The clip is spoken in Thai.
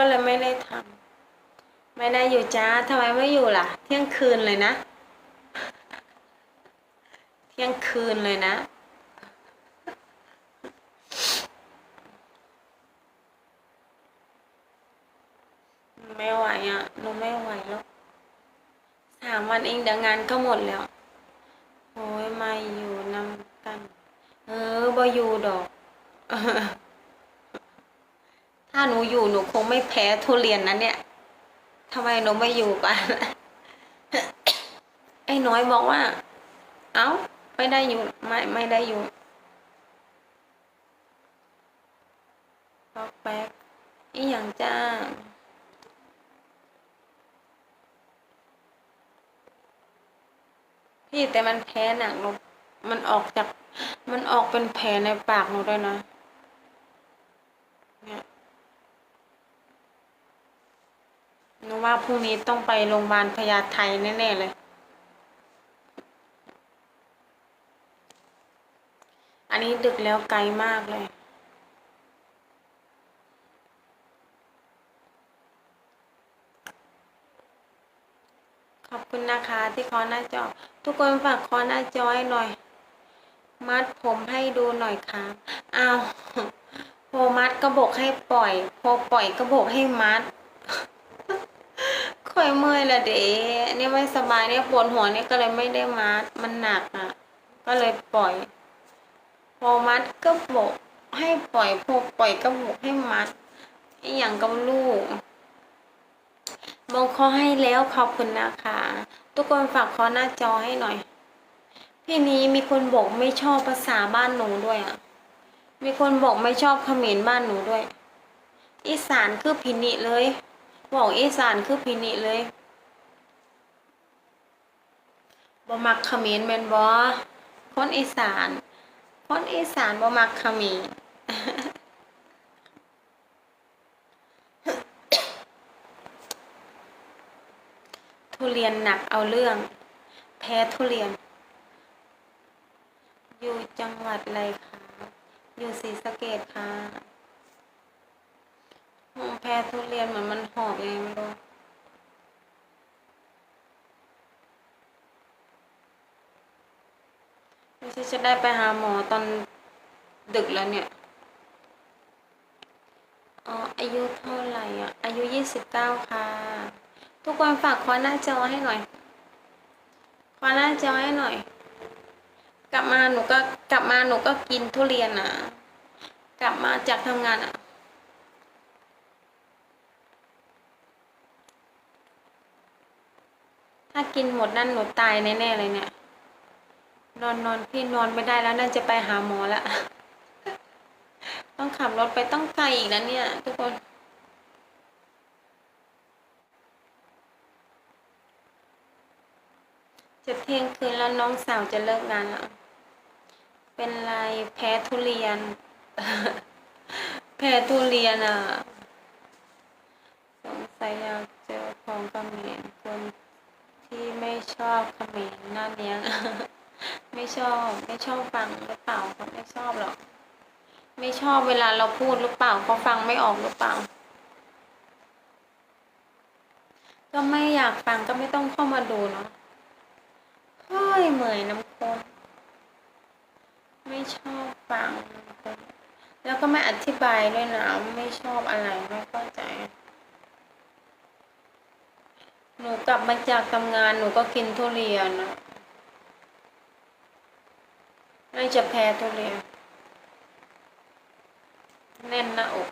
ก็เลยไม่ได้ทำไม่ได้อยู่จ้าทำไมไม่อยู่ล่ะ เที่ยงคืนเลยนะ เที่ยงคืนเลยนะไม่ไหวอะหนูไม่ไหวแล้วสามวันเองเดี๋ยวงานก็หมดแล้ว โอ้ยมาอยู่นำกัน เออบ่อยู่ดอก ถ้าหนูอยู่หนูคงไม่แพ้ทุเรียนนะเนี่ยทำไมหนูไม่อยู่กัน ไอ้น้อยบอกว่า เอ้า ไม่ได้อยู่ ไม่ไม่ได้อยู่ป๊อกแป๊กอีหยังจ้า พี่แต่มันแพ้หนักหนูมันออกจาก มันออกเป็นแผลในปากหนูด้วยนะ เนี่ย หนูว่าพรุ่งนี้ต้องไปโรงพยาบาลพญาไทแน่ๆเลย อันนี้ดึกแล้วไกลมากเลย ขอบคุณนะคะที่คอหน้าจอ ทุกคนฝากคอหน้าจอให้หน่อย มัดผมให้ดูหน่อยครับอ้าวพอมัดก็บอกให้ปล่อย พอปล่อยก็บอกให้มัด ค่อยเมื่อยละเด๋เนี่ยไม่สบายเนี่ยปวดหัวเนี่ยก็เลยไม่ได้มัดมันหนักอะ ก็เลยปล่อย พอมัดก็บอกให้ปล่อยพอปล่อยก็บอกให้มัดอหย่างกับลูกมองคอให้แล้วขอบคุณนะคะ ทุกคนฝากคอหน้าจอให้หน่อย พี่นี้มีคนบอกไม่ชอบภาษาบ้านหนูด้วยอะ มีคนบอกไม่ชอบเขมรบ้านหนูด้วย อีสานคือพินิเลย บอกอีสานคือพินิเลยบ่มักเขมรแมนบ่คนอีสาน คนอีสานบ่มักเขมรทุเรียนหนักเอาเรื่อง แพ้ทุเรียน อยู่จังหวัดอะไรคะ อยู่ศรีสะเกดค่ะมแพ้ทุเรียนเหมือนมันหอบยังไงไม่รู้ ไม่ใช่จะได้ไปหาหมอตอนดึกแล้วเนี่ย อ๋อ อายุเท่าไหร่อะ อายุยี่สิบเก้าค่ะ ทุกคนฝากคอหน้าจอให้หน่อย คอหน้าจอให้หน่อย กลับมาหนูก็กลับมาหนูก็กินทุเรียนนะกลับมาจากทำงานอะถ้ากินหมดนั่นหนูตายแน่ๆเลยเนี่ย นอนนอนพี่นอนไม่ได้แล้วน่าจะไปหาหมอล้วต้องขับรถไปต้องไกลอีกแล้วเนี่ย ทุกคน จะเที่ยงคืนแล้วน้องสาวจะเลิกงานแล้ว เป็นไรแพ้ทุเรียน แพ้ทุเรียนอะ สงสัยอยากเจอของเขมรคนที่ไม่ชอบเขมรน่าเลี้ยง ไม่ชอบ ไม่ชอบฟังหรือเปล่าเขาไม่ชอบหรอก ไม่ชอบเวลาเราพูดหรือเปล่าเขาฟังไม่ออกหรือเปล่า ก็ไม่อยากฟังก็ไม่ต้องเข้ามาดูเนาะเฮ้ยเหมยน้ำคนไม่ชอบฟัง แล้วก็ไม่อธิบายด้วยนะไม่ชอบอะไรไม่เข้าใจหนูกลับมาจากทำงานหนูก็กินทุเรียนนะ น่าจะแพ้ทุเรียนแน่นหน้าอก